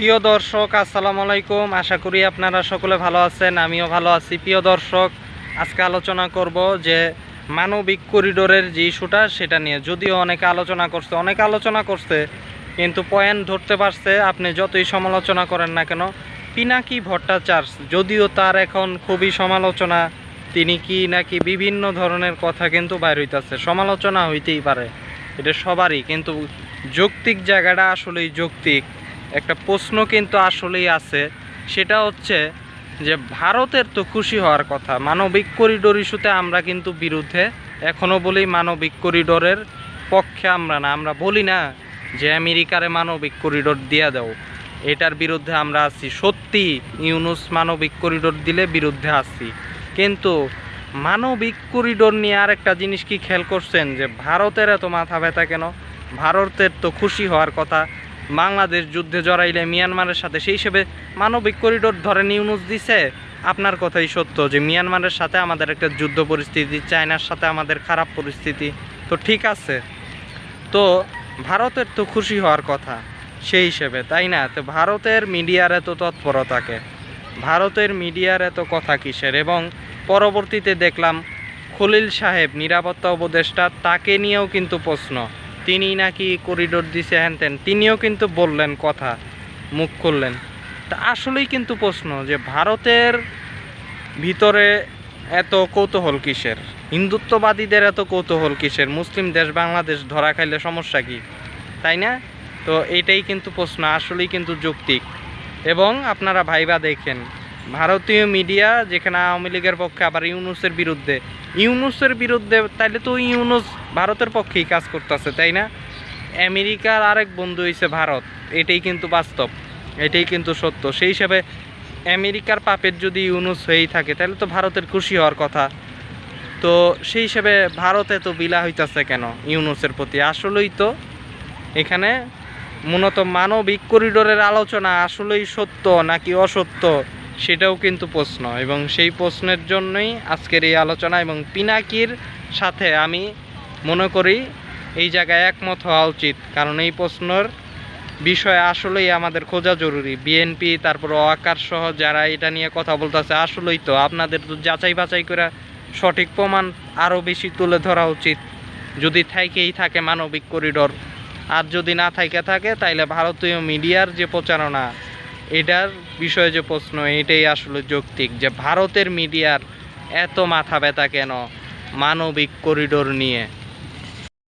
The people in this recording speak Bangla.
প্রিয় দর্শক, আসসালামু আলাইকুম। আশা করি আপনারা সকলে ভালো আছেন, আমিও ভালো আছি। প্রিয় দর্শক, আজকে আলোচনা করব যে মানবিক করিডোরের যে ইস্যুটা সেটা নিয়ে। যদিও অনেকে আলোচনা করছে, অনেকে আলোচনা করছে, কিন্তু পয়েন্ট ধরতে পারছে, আপনি যতই সমালোচনা করেন না কেন, পিনাকি ভট্টাচার্য, যদিও তার এখন খুবই সমালোচনা, তিনি কি নাকি বিভিন্ন ধরনের কথা কিন্তু বাইর হইতেছে। সমালোচনা হইতেই পারে, এটা সবারই, কিন্তু যৌক্তিক জায়গাটা আসলেই যৌক্তিক। একটা প্রশ্ন কিন্তু আসলেই আছে। সেটা হচ্ছে যে ভারতের তো খুশি হওয়ার কথা, মানবিক করিডোর ইস্যুতে আমরা কিন্তু বিরুদ্ধে এখনও বলি মানবিক করিডোরের পক্ষে আমরা না, আমরা বলি না যে আমেরিকারে মানবিক করিডোর দিয়ে দাও। এটার বিরুদ্ধে আমরা আছি। সত্যি, ইউনুস মানবিক করিডোর দিলে বিরুদ্ধে আছি। কিন্তু মানবিক করিডোর নিয়ে আর একটা জিনিস কি খেয়াল করছেন? যে ভারতের এত মাথা ব্যথা কেন? ভারতের তো খুশি হওয়ার কথা। বাংলাদেশ যুদ্ধে জড়াইলে মিয়ানমারের সাথে, সেই হিসেবে মানবিক করিডোর ধরে নিউজ দিছে। আপনার কথাই সত্য যে মিয়ানমারের সাথে আমাদের একটা যুদ্ধ পরিস্থিতি, চায়নার সাথে আমাদের খারাপ পরিস্থিতি। তো ঠিক আছে। তো ভারতের তো খুশি হওয়ার কথা, সেই হিসেবে, তাই না? তো ভারতের মিডিয়ার এত তৎপরতাকে, ভারতের মিডিয়ার এত কথা কিসের? এবং পরবর্তীতে দেখলাম খলিল সাহেব, নিরাপত্তা উপদেষ্টা, তাকে নিয়েও কিন্তু প্রশ্ন। তিনি নাকি করিডোর দিছে, হ্যান ত্যান। তিনিও কিন্তু বললেন কথা, মুখ খুললেন। তা আসলেই কিন্তু প্রশ্ন যে ভারতের ভিতরে এত কৌতূহল কিসের? হিন্দুত্ববাদীদের এত কৌতূহল কিসের? মুসলিম দেশ, বাংলাদেশ ধরা খাইলে সমস্যা কি? তাই না? তো এইটাই কিন্তু প্রশ্ন, আসলেই কিন্তু যৌক্তিক এবং আপনারা ভাইবা দেখেন ভারতীয় মিডিয়া যেখানে আওয়ামী লীগের পক্ষে, আবার ইউনুসের বিরুদ্ধে। ইউনুসের বিরুদ্ধে, তাইলে তো ইউনুস ভারতের পক্ষেই কাজ করতেছে, তাই না? আমেরিকার আরেক বন্ধু হয়েছে ভারত, এটাই কিন্তু বাস্তব, এটাই কিন্তু সত্য। সেই হিসাবে আমেরিকার পাপের যদি ইউনুস হয়েই থাকে তাহলে তো ভারতের খুশি হওয়ার কথা। তো সেই হিসাবে ভারতে তো বিলা হইতাছে কেন ইউনুসের প্রতি? আসলেই তো এখানে মূলত মানবিক করিডোরের আলোচনা আসলেই সত্য নাকি অসত্য? সেটাও কিন্তু প্রশ্ন এবং সেই প্রশ্নের জন্যই আজকের এই আলোচনা এবং পিনাকির সাথে আমি মনে করি এই জায়গায় একমত হওয়া উচিত। কারণ এই প্রশ্নর বিষয় আসলেই আমাদের খোঁজা জরুরি। বিএনপি, তারপর ওয়াকার সহ যারা এটা নিয়ে কথা বলতেছে, আসলেই তো আপনাদের তো যাচাই বাছাই করে সঠিক প্রমাণ আরও বেশি তুলে ধরা উচিত। যদি থাইকেই থাকে মানবিক করিডোর। আর যদি না থাইকে থাকে, তাইলে ভারতীয় মিডিয়ার যে প্রচারণা এটার বিষয়ে যে প্রশ্ন, এটাই আসলে যৌক্তিক যে ভারতের মিডিয়ার এত মাথা ব্যথা কেন মানবিক করিডোর নিয়ে?